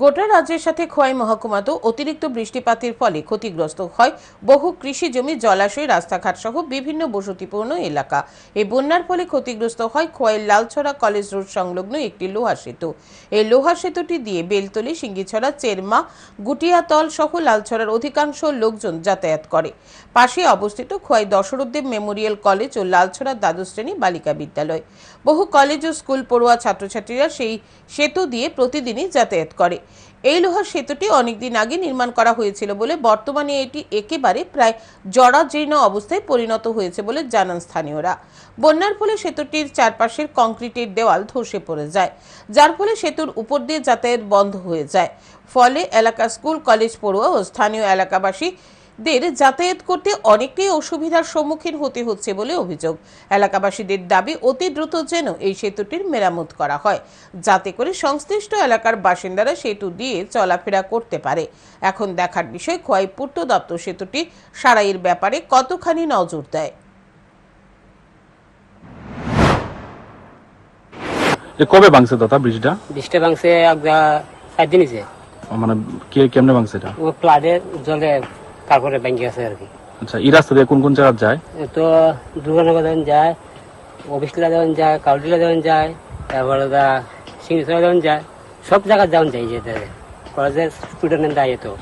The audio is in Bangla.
গোটা রাজ্যের সাথে খোয়াই মহকুমাতেও অতিরিক্ত বৃষ্টিপাতের ফলে ক্ষতিগ্রস্ত হয় বহু কৃষি জমি, জলাশয়, রাস্তাঘাট সহ বিভিন্ন বসতিপূর্ণ এলাকা। এই বন্যার ফলে ক্ষতিগ্রস্ত হয় খোয়াইয়ের লালছড়া কলেজ রোড সংলগ্ন একটি লোহা সেতু। এই লোহা সেতুটি দিয়ে বেলতলি, সিঙ্গিছড়া, চেরমা, গুটিয়াতল সহ লালছড়ার অধিকাংশ লোকজন যাতায়াত করে। পাশে অবস্থিত খোয়াই দশরথদেব মেমোরিয়াল কলেজ ও লালছড়া দ্বাদশ শ্রেণি বালিকা বিদ্যালয়। বহু কলেজ ও স্কুল পড়ুয়া ছাত্রছাত্রীরা সেই সেতু দিয়ে প্রতিদিনই যাতায়াত করে। এই লোহার সেতুটি অনেকদিন আগে নির্মাণ করা হয়েছিল বলে বর্তমানে এটি একেবারে প্রায় জরাজীর্ণ অবস্থায় পরিণত হয়েছে বলে জানান স্থানীয়রা। বন্যার ফলে সেতুটির চারপাশের কংক্রিটের দেওয়াল ধসে পড়ে যায়, যার ফলে সেতুর উপর দিয়ে যাতায়াত বন্ধ হয়ে যায়। ফলে এলাকা স্কুল, কলেজ পড়ুয়া ও স্থানীয় এলাকাবাসী দের যাতায়াত করতে অনেকটাই অসুবিধার সম্মুখীন হতে হচ্ছে বলে অভিযোগ। এলাকাবাসীদের দাবি অতি দ্রুত যেন এই সেতুটির মেরামত করা হয় যাতে করে সংশ্লিষ্ট এলাকার বাসিন্দারা সেতু দিয়ে চলাফেরা করতে পারে। এখন দেখার বিষয় খোয়াই পূর্ত দপ্তর সেতুটি সারাইয়ের ব্যাপারে কতখানি নজর দেয়? কবে ভাঙছে দাদা ব্রিজটা? বৃষ্টি ভাঙছে দিন মানে কে কেমনে ভাঙছে এটা? ও ফ্লাডের জলে তারপরে ব্যাংকে আছে আর কি। আচ্ছা এই রাস্তা দিয়ে কোন কোন জায়গা যায়? তো দুর্গানগর যখন যায় অফিসলা যখন যায় কাউটিলা যখন যায় তারপরে দা সিংসরা যখন যায় সব জায়গা যখন যায় যেতে কলেজের স্টুডেন্ট যায় তো